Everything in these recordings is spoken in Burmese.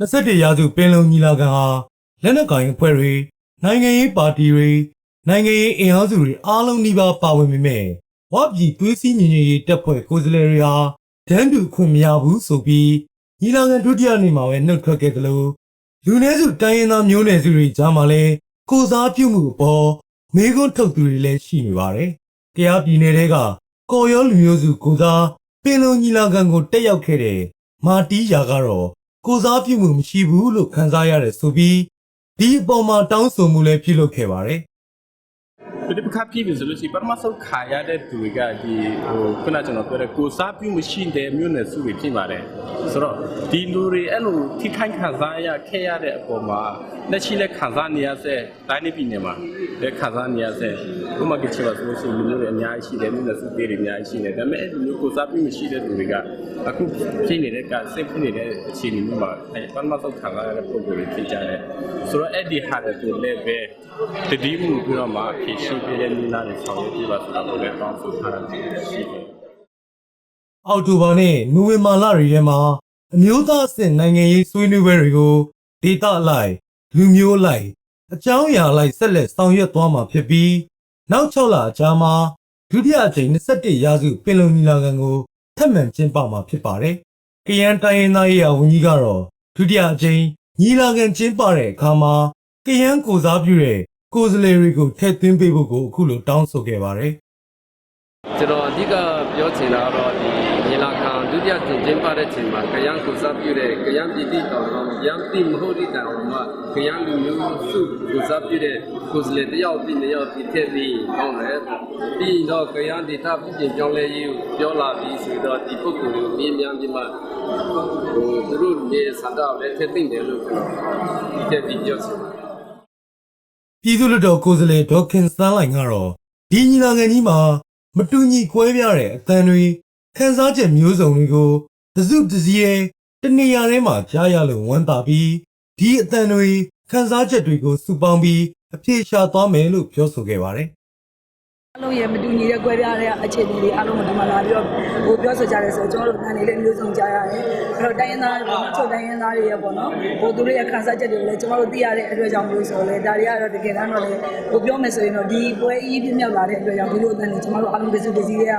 21ရာစုပင်လုံညီလာခံဟာလက်နက်ကိုင်အဖွဲ့တွေနိုင်ငံရေးပါတီတွေနိုင်ငံရေးအင်အားစုတွေအားလုံးနှိပါပါဝင်ပေမဲ့ဝပြည်သွေးစည်းညီညွတ်ရေးတပ်ဖွဲ့ကိုယ်စားလှယ်တွေဟာတန်းတူခွင့်မရဘူးဆိုပြီးညီလာခံဒုတိယနေ့မှာပဲနှုတ်ထွက်ခဲ့သလိုလူနည်းစုတိုင်းရင်းသားမျိုးနွယ်စုတွေကြားမှာလည်းကိုစားပြုမှုအပေါ်မေးခွန်းထုတ်သူတွေလည်းရှိနေပါတယ်။တရားပြည်နယ်တွေကကော်ရောလူမျိုးစုကိုစားပင်လုံညီလာခံကိုတက်ရောက်ခဲ့တဲ့မာတီးယာကတော့ ကိုစားပြုမှုမရှိဘူးလို့ခန်းစားရတယ်ဆိုပြီးဒီအပေါ်မှာတောင်းဆိုမှုလည်းပြုလုပ်ခဲ့ပါတယ်ဒီပခါပြည့်ပြီဆိုလို့ရှိရင်ပထမဆုံးခါရတဲ့သူတွေကဒီဟိုခုနကျွန်တော်ပြောတဲ့ကိုစားပြုမရှိတဲ့မြို့နယ်စုတွေဖြစ်ပါတယ်ဆိုတော့ဒီလူတွေအဲ့လိုထိခိုက်ခံစားရခဲ့ရတဲ့အပေါ်မှာလက်ရှိလက်ခံစားနေရတဲ့တိုင်းပြည်နယ်မှာ လက်ခံစားနေရတဲ့ဥပမာကချင်ပါဆိုလို့ရှိရင်မြို့တွေအများကြီးရှိတယ်မြို့နယ်စုတွေအများကြီးရှိတယ်ဒါပေမဲ့အဲ့ဒီမျိုးကိုစားပြုမရှိတဲ့သူတွေကအခုဖြစ်နေတဲ့ကစိတ်ဖြစ်နေတဲ့အခြေအနေမျိုးမှာအဲ့ပထမဆုံးခံစားရတဲ့ပုံစံတွေဖြစ်ကြတယ်ဆိုတော့အဲ့ဒီဟာတွေလည်းပဲတတိမှုပြီးတော့မှဖြည့်ရှင်းပြတဲ့နည်းနာတွေဆောင်ရွက်ပြပါဆိုတာကိုလည်းတောင်းဆိုထားတာရှိတယ်။အောက်တိုဘာနဲ့နိုဝင်ဘာလတွေထဲမှာအမျိုးသားအဆင့်နိုင်ငံရေးဆွေးနွေးပွဲတွေကိုဒေသအလိုက်လူမျိုးအလိုက် အကြောင်းအရာအလိုက်ဆက်လက်ဆောင်ရွက်သွားမှာဖြစ်ပြီးနောက်6လအကြာမှာဒုတိယအကြိမ်21ရာစုပင်လုံညီလာခံကိုထပ်မံကျင်းပမှာဖြစ်ပါတယ်။ကရန်တိုင်းရင်းသားရေးရာဝန်ကြီးကတော့ဒုတိယအကြိမ်ညီလာခံကျင်းပတဲ့အခါမှာကရန်ကိုစားပြုတဲ့ကိုယ်စားလှယ်တွေကိုထည့်သွင်းပေးဖို့ကိုအခုလိုတောင်းဆိုခဲ့ပါတယ်။ကျွန်တော်အဓိကပြောချင်တာကတော့ဒီညီလာခံဒု တိယကျင်းကျင်းပတဲ့ချိန်မှာကရန်ကိုစားပြုတဲ့ကရန်ပြည်တိတော်တော်ရန်တိမဟုတ်တဲ့တောင်မှကရန်လူမျိုးစုကိုစားပြုတဲ့ကိုယ်စားလှယ်တယောက်ပြီးနှစ်ယောက်ပြီးထည့်ပြီးကောင်းတယ်ပြီးတော့ကရန်ဒေတာပြည်ပြင်ပြောင်းလဲရေးကိုပြောလာပြီးဆိုတော့ဒီပုဂ္ဂိုလ်ကိုမြင်မြန်ပြီးမှဟိုသူတို့မြေစန္ဒကိုလည်းထည့်သိမ့်တယ်လို့ကျွန်တော်ထည့်ပြီးပြောချင်ပါတယ်ပြည်သူ့လွှတ်တော်ကိုယ်စားလှယ်ဒေါက်ခင်စန်းလိုင်ကတော့ဒီညီလာခံကြီးမှာမတူညီကွဲပြားတဲ့အသံတွေ ခန်းစားချက်မျိုးစုံတွေကိုတစုတစည်းရဲ့တနေရာထဲမှာကြားရလို့ဝမ်းသာပြီးဒီအသံတွေခန်းစားချက်တွေကိုစုပေါင်းပြီးအပြေရှာသွားမယ်လို့ပြောဆိုခဲ့ပါတယ် အလုံးရဲ့မတူညီတဲ့ကွဲပြားတဲ့အခြေအနေတွေအားလုံးကိုဒီမှာလာပြီးတော့ဟိုပြောဆိုကြတယ်ဆိုတော့ကျွန်တော်တို့နာနေလေးမျိုးစုံကြားရတယ်အဲ့တော့တိုင်းရင်းသားတွေပေါ့နော်ချုပ်တိုင်းရင်းသားတွေရဲ့ပေါ့နော်ဟိုသူတို့ရဲ့ခံစားချက်တွေကိုလည်းကျွန်တော်တို့သိရတဲ့အတွက်ကြောင့်မျိုးဆိုတော့လေဒါတွေကတော့တကယ်တမ်းတော့လေဟိုပြောမယ်ဆိုရင်တော့ဒီပွဲအကြီးပြမြောက်လာတဲ့အတွက်ကြောင့်ဒီလိုအသံတွေကျွန်တော်တို့အားလုံးတစ်စုတစ်စည်းတွေက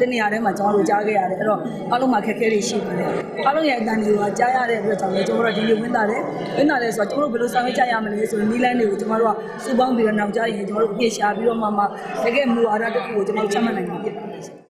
တနေရာထဲမှာကျွန်တော်တို့ကြားခဲ့ရတယ်အဲ့တော့အားလုံးမှာခက်ခဲတွေရှိပါတယ်အားလုံးရဲ့အသံတွေကကြားရတဲ့အတွက်ကြောင့်လေကျွန်တော်တို့ဒီလိုဝင်တာတယ်ဝင်တာတယ်ဆိုတော့ကျွန်တော်တို့ဘယ်လိုဆောင်ရွက်ကြရမလဲဆိုရင်နီးလန်းတွေကိုကျွန်တော်တို့ကစူပေါင်းပြီးတော့နောက်ကြရင်ကျွန်တော်တို့အပြည့်ရှာပြီးတော့မှမှတကယ်မူဝါဒတစ်ခုကိုကျွန်တော်တို့ချမှတ်နိုင်မှာဖြစ်ပါတယ်